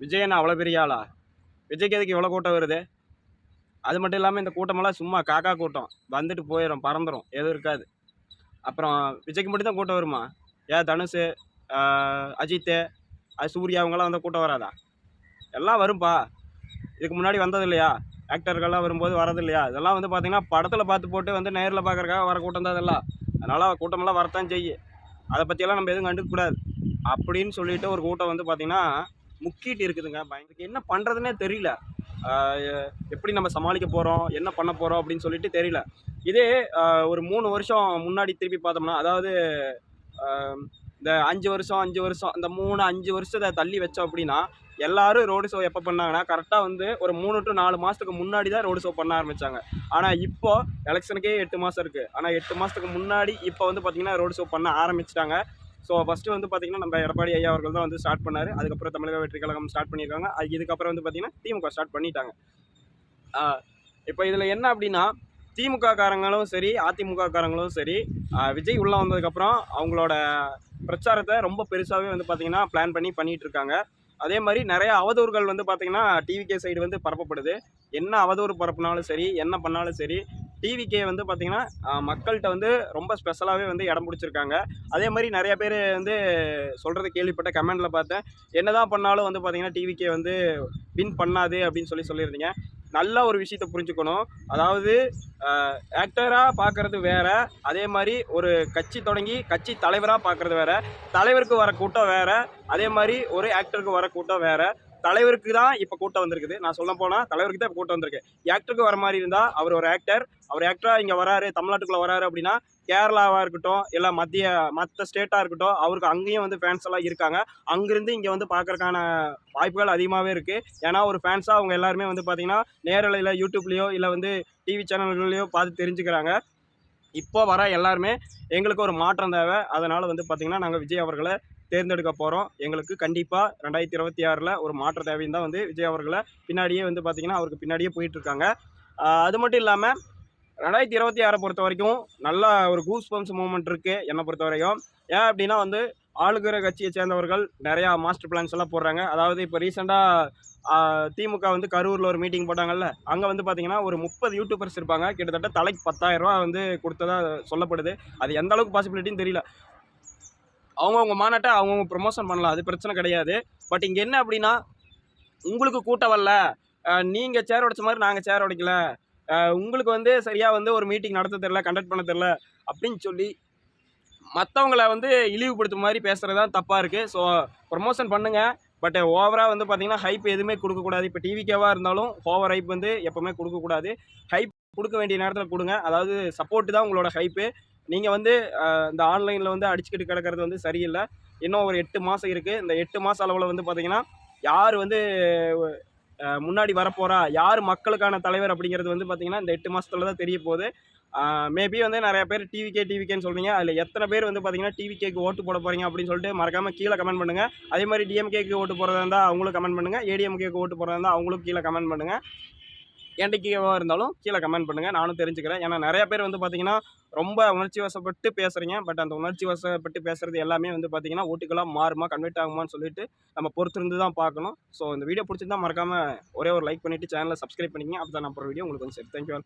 விஜய் அவ்வளோ பெரிய ஆளா? விஜய்க்கு எதுக்கு இவ்வளோ கூட்டம் வருது? அது மட்டும் இல்லாமல் இந்த கூட்டமெல்லாம் சும்மா காக்கா கூட்டம். வந்துட்டு போயிடும் பறந்துடும் எதுவும் இருக்காது. அப்புறம் விஜய்க்கு மட்டும் தான் கூட்டம் வருமா? ஏன் தனுஷ் அஜித்து அது சூர்யா அவங்கெல்லாம் வந்து கூட்டம் வராதா? எல்லாம் வரும்பா. இதுக்கு முன்னாடி வந்தது இல்லையா ஆக்டர்கள்லாம் வரும்போது வரது இல்லையா இதெல்லாம் வந்து பார்த்திங்கன்னா படத்தில் பார்த்து போட்டு வந்து நேரில் பார்க்குறக்காக வர கூட்டம் தான் அதெல்லாம் அதனால் கூட்டமெல்லாம் வரத்தான் செய்யும். அதை பற்றியெல்லாம் நம்ம எதுவும் கண்டுக்கக்கூடாது. அப்படின்னு சொல்லிட்டு ஒரு கூட்டம் வந்து பார்த்திங்கன்னா முக்கிட்டு இருக்குதுங்க. பயங்கர என்ன பண்ணுறதுனே தெரியல. எப்படி நம்ம சமாளிக்க போகிறோம் என்ன பண்ண போகிறோம் அப்படின்னு சொல்லிட்டு தெரியல. இதே ஒரு மூணு வருஷம் முன்னாடி திருப்பி பார்த்தோம்னா அதாவது இந்த அஞ்சு வருஷம் அஞ்சு வருஷம் இந்த மூணு அஞ்சு வருஷத்தை தள்ளி வச்சோம் அப்படின்னா எல்லாரும் ரோடு ஷோ எப்போ பண்ணாங்கன்னா கரெக்டாக வந்து ஒரு மூணு டு நாலு மாதத்துக்கு முன்னாடி தான் ரோடு ஷோ பண்ண ஆரம்பித்தாங்க ஆனால் இப்போ எலெக்ஷனுக்கே எட்டு மாதம் இருக்குது ஆனால் எட்டு மாதத்துக்கு முன்னாடி இப்போ வந்து பார்த்திங்கன்னா ரோடு ஷோ பண்ண ஆரம்பிச்சிட்டாங்க. ஸோ ஃபஸ்ட்டு வந்து பார்த்திங்கன்னா நம்ம எடப்பாடி ஐயா அவர்கள் தான் வந்து ஸ்டார்ட் பண்ணார். அதுக்கப்புறம் தமிழக வெற்றி கழகம் ஸ்டார்ட் பண்ணியிருக்காங்க அது இதுக்கப்புறம் வந்து பார்த்திங்கன்னா திமுக ஸ்டார்ட் பண்ணிட்டாங்க. இப்போ இதில் என்ன அப்படின்னா திமுக காரங்களும் சரி அதிமுக காரங்களும் சரி விஜய் உள்ளே வந்ததுக்கப்புறம் அவங்களோட பிரச்சாரத்தை ரொம்ப பெருசாகவே வந்து பார்த்திங்கன்னா பிளான் பண்ணி பண்ணிகிட்டு இருக்காங்க. அதே மாதிரி நிறைய அவதூறுகள் வந்து பார்த்திங்கன்னா டிவிகே சைடு வந்து பரப்பப்படுது. என்ன அவதூறு பரப்புனாலும் சரி என்ன பண்ணாலும் சரி டிவிகே வந்து பார்த்திங்கன்னா மக்கள்கிட்ட வந்து ரொம்ப ஸ்பெஷலாகவே வந்து இடம் பிடிச்சிருக்காங்க. அதே மாதிரி நிறைய பேர் வந்து சொல்கிறது கேள்விப்பட்ட கமெண்டில் பார்த்தேன். என்னதான் பண்ணாலும் வந்து பார்த்திங்கன்னா டிவிகே வந்து வின் பண்ணாது அப்படின்னு சொல்லி சொல்லியிருந்தீங்க. நல்ல ஒரு விஷயத்த புரிஞ்சுக்கணும். அதாவது ஆக்டராக பார்க்குறது வேற அதே மாதிரி ஒரு கட்சி தொடங்கி கட்சி தலைவராக பார்க்குறது வேறு தலைவருக்கு வர கூட்டம் வேறு அதே மாதிரி ஒரு ஆக்டருக்கு வர கூட்டம் வேறு. தலைவருக்கு தான் இப்போ கூட்டம் வந்திருக்குது. நான் சொல்ல போனால் தலைவருக்கு தான் இப்போ கூட்டம் வந்திருக்கு. ஆக்டருக்கு வர மாதிரி இருந்தால் அவர் ஒரு ஆக்டர் அவர் ஆக்டராக இங்கே வராரு தமிழ்நாட்டுக்குள்ளே வராரு அப்படின்னா கேரளாவாக இருக்கட்டும் இல்லை மத்திய மற்ற ஸ்டேட்டாக இருக்கட்டும் அவருக்கு அங்கேயும் வந்து ஃபேன்ஸ் எல்லாம் இருக்காங்க. அங்கேருந்து இங்கே வந்து பார்க்கறக்கான வாய்ப்புகள் அதிகமாகவே இருக்குது ஏன்னா ஒரு ஃபேன்ஸாக அவங்க எல்லாருமே வந்து பார்த்திங்கன்னா நேரலையில் யூடியூப்லேயோ இல்லை வந்து டிவி சேனல்கள்லையோ பார்த்து தெரிஞ்சுக்கிறாங்க. இப்போ வர எல்லாருமே எங்களுக்கு ஒரு மாற்றம் தேவை. அதனால் வந்து பார்த்திங்கன்னா நாங்கள் விஜய் அவர்களை தேர்ந்தெடுக்க போகிறோம் எங்களுக்கு கண்டிப்பாக ரெண்டாயிரத்தி இருபத்தி ஆறில் ஒரு மாற்ற தேவையும் தான் வந்து விஜய் அவர்களை பின்னாடியே வந்து பார்த்திங்கன்னா அவருக்கு பின்னாடியே போயிட்டுருக்காங்க அது மட்டும் இல்லாமல் ரெண்டாயிரத்தி இருபத்தி ஆறை பொறுத்த வரைக்கும் நல்ல ஒரு கூஸ் பம்ப்ஸ் மூமெண்ட் இருக்குது என்னை பொறுத்த வரைக்கும் ஏன் அப்படின்னா வந்து ஆளுகிற கட்சியை சேர்ந்தவர்கள் நிறையா மாஸ்டர் பிளான்ஸ் எல்லாம் போடுறாங்க. அதாவது இப்போ ரீசெண்டாக திமுக வந்து கரூரில் ஒரு மீட்டிங் போட்டாங்கல்ல அங்கே வந்து பார்த்தீங்கன்னா ஒரு முப்பது யூடியூபர்ஸ் இருப்பாங்க. கிட்டத்தட்ட தலைக்கு பத்தாயிரரூபா வந்து கொடுத்ததா சொல்லப்படுது. அது எந்த அளவுக்கு பாசிபிலிட்டின்னு தெரியல. அவங்கவுங்க மாநாட்டை அவங்கவுங்க ப்ரொமோஷன் பண்ணலாம். அது பிரச்சனை கிடையாது. பட் இங்கே என்ன அப்படின்னா உங்களுக்கு கூட்டம் வரல. நீங்கள் சேர் உடைச்ச மாதிரி நாங்கள் சேர் உடைக்கல. உங்களுக்கு வந்து சரியாக வந்து ஒரு மீட்டிங் நடத்த தெரில கண்டக்ட் பண்ண தெரில அப்படின்னு சொல்லி மற்றவங்கள வந்து இழிவுபடுத்தும் மாதிரி பேசுகிறது தான் தப்பாக இருக்குது ஸோ ப்ரொமோஷன் பண்ணுங்கள் பட் ஓவராக வந்து பார்த்தீங்கன்னா ஹைப் எதுவுமே கொடுக்கக்கூடாது. இப்போ டிவிக்கேவாக இருந்தாலும் ஓவர் ஹைப் வந்து எப்போவுமே கொடுக்கக்கூடாது. ஹைப் கொடுக்க வேண்டிய நேரத்தில் கொடுங்க. அதாவது சப்போர்ட்டு தான் உங்களோட ஹைப்பு நீங்கள் வந்து இந்த ஆன்லைனில் வந்து அடிச்சுக்கிட்டு கிடக்கிறது வந்து சரியில்லை. இன்னும் ஒரு எட்டு மாதம் இருக்குது இந்த எட்டு மாத அளவில் வந்து பார்த்திங்கன்னா யார் வந்து முன்னாடி வரப்போகிறா யார் மக்களுக்கான தலைவர் அப்படிங்கிறது வந்து பார்த்திங்கன்னா இந்த எட்டு மாதத்துல தான் தெரிய போகுது. மேபி வந்து நிறைய பேர் டிவிகே டிவிகேன்னு சொல்கிறீங்க அதில் எத்தனை பேர் வந்து பார்த்தீங்கன்னா டிவிகேக்கு ஓட்டு போட போகிறீங்க அப்படின்னு சொல்லிட்டு மறக்காமல் கீழே கமெண்ட் பண்ணுங்கள் அதே மாதிரி டிஎம்கேக்கு ஓட்டு போகிறதா இருந்தால் அவங்களும் கமெண்ட் பண்ணுங்கள் ஏடிஎம்கேக்கு ஓட்டு போகிறதா இருந்தால் அவங்களும் கீழே கமெண்ட் பண்ணுங்கள் என்கிட்ட இருந்தாலும் கீழே கமெண்ட் பண்ணுங்கள் நானும் தெரிஞ்சுக்கிறேன். ஏன்னா நிறைய பேர் வந்து பார்த்தீங்கன்னா ரொம்ப உணர்ச்சி வசப்பட்டு பேசுகிறீங்க பட் அந்த உணர்ச்சி வசப்பட்டு பேசுகிறது எல்லாமே வந்து பார்த்தீங்கன்னா ஓட்டுக்கெல்லாம் மாறுமா கன்வெர்ட் ஆகுமான்னு சொல்லிட்டு நம்ம பொறுத்திருந்து தான் பார்க்கணும். ஸோ இந்த வீடியோ பிடிச்சிருந்தா மறக்காமல் ஒரே ஒரு லைக் பண்ணிவிட்டு சேனலை சப்ஸ்கிரைப் பண்ணிக்கங்க. அப்போ தான் நான் போகிற வீடியோ உங்களுக்கு வந்து சரி தேங்க்யூ